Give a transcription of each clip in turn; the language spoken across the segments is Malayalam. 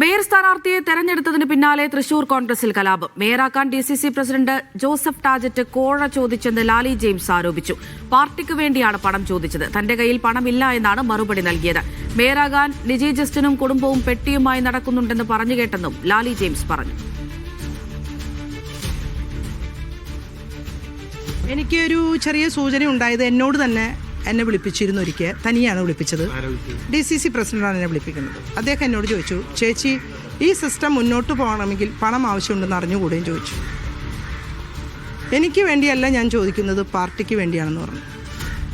മേയർ സ്ഥാനാർത്ഥിയെ തെരഞ്ഞെടുത്തതിന് പിന്നാലെ തൃശൂർ കോൺഗ്രസിൽ കലാപം. മേയറാക്കാൻ D C C president Joseph Tajet കോഴ ചോദിച്ചെന്ന് ലാലി ജെയിംസ് ആരോപിച്ചു. പാർട്ടിക്ക് വേണ്ടിയാണ് പണം ചോദിച്ചത്. തന്റെ കയ്യിൽ പണമില്ല എന്നാണ് മറുപടി നൽകിയത്. മേയറാകാൻ ലിജി ജസ്റ്റിനും കുടുംബവും പെട്ടിയുമായി നടക്കുന്നുണ്ടെന്ന് പറഞ്ഞു കേട്ടെന്നും ലാലി ജെയിംസ് പറഞ്ഞു. എനിക്കൊരു ചെറിയ സൂചന ഉണ്ടായത് എന്നോട് തന്നെ എന്നെ വിളിപ്പിച്ചിരുന്നു ഒരിക്കൽ. തനിയാണ് വിളിപ്പിച്ചത്. ഡി സി സി പ്രസിഡന്റാണ് എന്നെ വിളിപ്പിക്കുന്നത്. അദ്ദേഹം എന്നോട് ചോദിച്ചു ചേച്ചി ഈ സിസ്റ്റം മുന്നോട്ട് പോകണമെങ്കിൽ പണം ആവശ്യമുണ്ടെന്ന് അറിഞ്ഞുകൂടെയും ചോദിച്ചു. എനിക്ക് വേണ്ടിയല്ല ഞാൻ ചോദിക്കുന്നത് പാർട്ടിക്ക് വേണ്ടിയാണെന്ന് പറഞ്ഞു.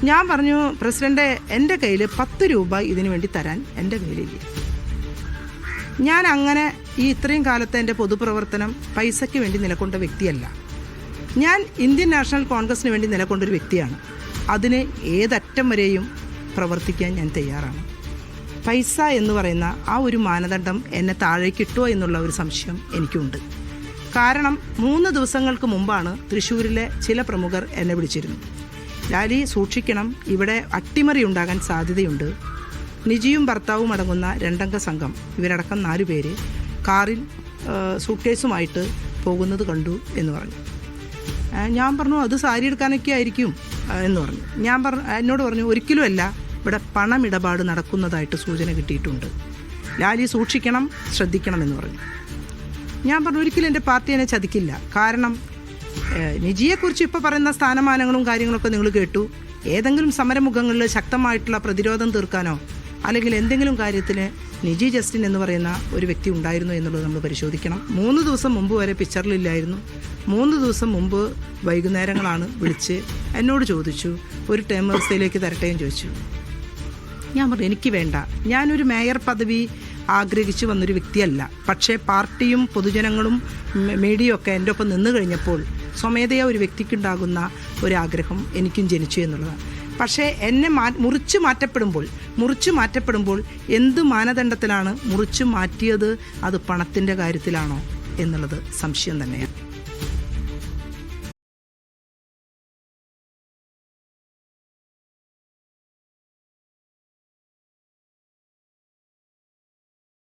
ഞാൻ പറഞ്ഞു പ്രസിഡന്റ് എന്റെ കയ്യിൽ പത്ത് രൂപ ഇതിനു വേണ്ടി തരാൻ എന്റെ കയ്യിലില്ല. ഞാൻ അങ്ങനെ ഈ ഇത്രയും കാലത്തെ എന്റെ പൊതുപ്രവർത്തനം പൈസയ്ക്ക് വേണ്ടി നിലകൊണ്ട വ്യക്തിയല്ല. ഞാൻ ഇന്ത്യൻ നാഷണൽ കോൺഗ്രസിന് വേണ്ടി നിലകൊണ്ടൊരു വ്യക്തിയാണ്. അതിന് ഏതറ്റം വരെയും പ്രവർത്തിക്കാൻ ഞാൻ തയ്യാറാണ്. പൈസ എന്ന് പറയുന്ന ആ ഒരു മാനദണ്ഡം എന്നെ താഴേക്ക് കിട്ടുമോ എന്നുള്ള ഒരു സംശയം എനിക്കുണ്ട്. കാരണം മൂന്ന് ദിവസങ്ങൾക്ക് മുമ്പാണ് തൃശ്ശൂരിലെ ചില പ്രമുഖർ എന്നെ വിളിച്ചിരുന്നു ലാലി സൂക്ഷിക്കണം ഇവിടെ അട്ടിമറി ഉണ്ടാകാൻ സാധ്യതയുണ്ട്. നിജിയും ഭർത്താവും അടങ്ങുന്ന രണ്ടംഗ സംഘം ഇവരടക്കം നാലു പേര് കാറിൽ സൂട്ട്കേസുമായിട്ട് പോകുന്നത് കണ്ടു എന്ന് പറഞ്ഞു. ഞാൻ പറഞ്ഞു അത് സാരി എടുക്കാനൊക്കെ ആയിരിക്കും. എന്ന് പറഞ്ഞു. ഞാൻ പറഞ്ഞു എന്നോട് പറഞ്ഞു ഒരിക്കലുമല്ല ഇവിടെ പണമിടപാട് നടക്കുന്നതായിട്ട് സൂചന കിട്ടിയിട്ടുണ്ട്. ലാലി സൂക്ഷിക്കണം ശ്രദ്ധിക്കണം എന്ന് പറഞ്ഞു. ഞാൻ പറഞ്ഞു ഒരിക്കലും എന്റെ പാർട്ടി എന്നെ ചതിക്കില്ല. കാരണം നിജിയെക്കുറിച്ച് ഇപ്പോൾ പറയുന്ന സ്ഥാനമാനങ്ങളും കാര്യങ്ങളൊക്കെ നിങ്ങൾ കേട്ടു. ഏതെങ്കിലും സമരമുഖങ്ങളിൽ ശക്തമായിട്ടുള്ള പ്രതിരോധം തീർക്കാനോ അല്ലെങ്കിൽ എന്തെങ്കിലും കാര്യത്തിന് നിജി ജസ്റ്റിൻ എന്ന് പറയുന്ന ഒരു വ്യക്തി ഉണ്ടായിരുന്നു എന്നുള്ളത് നമ്മൾ പരിശോധിക്കണം. മൂന്ന് ദിവസം മുമ്പ് വരെ പിക്ചറിലില്ലായിരുന്നു മൂന്ന് ദിവസം മുമ്പ് വൈകുന്നേരങ്ങളാണ് വിളിച്ച് എന്നോട് ചോദിച്ചു. ഒരു ടേം വ്യവസ്ഥയിലേക്ക് തരട്ടെയും ചോദിച്ചു. ഞാൻ പറഞ്ഞു എനിക്ക് വേണ്ട. ഞാനൊരു മേയർ പദവി ആഗ്രഹിച്ചു വന്നൊരു വ്യക്തിയല്ല. പക്ഷേ പാർട്ടിയും പൊതുജനങ്ങളും മീഡിയ ഒക്കെ എന്റെ ഒപ്പം നിന്നു കഴിഞ്ഞപ്പോൾ സ്വമേധയാ ഒരു വ്യക്തിക്കുണ്ടാകുന്ന ഒരാഗ്രഹം എനിക്കും ജനിച്ചു എന്നുള്ളതാണ്. പക്ഷേ എന്നെ മാ മുറിച്ചു മാറ്റപ്പെടുമ്പോൾ മുറിച്ചു മാറ്റപ്പെടുമ്പോൾ എന്ത് മാനദണ്ഡത്തിലാണ് മുറിച്ചു മാറ്റിയത്? അത് പണത്തിന്റെ കാര്യത്തിലാണോ എന്നുള്ളത് സംശയം തന്നെയാണ്.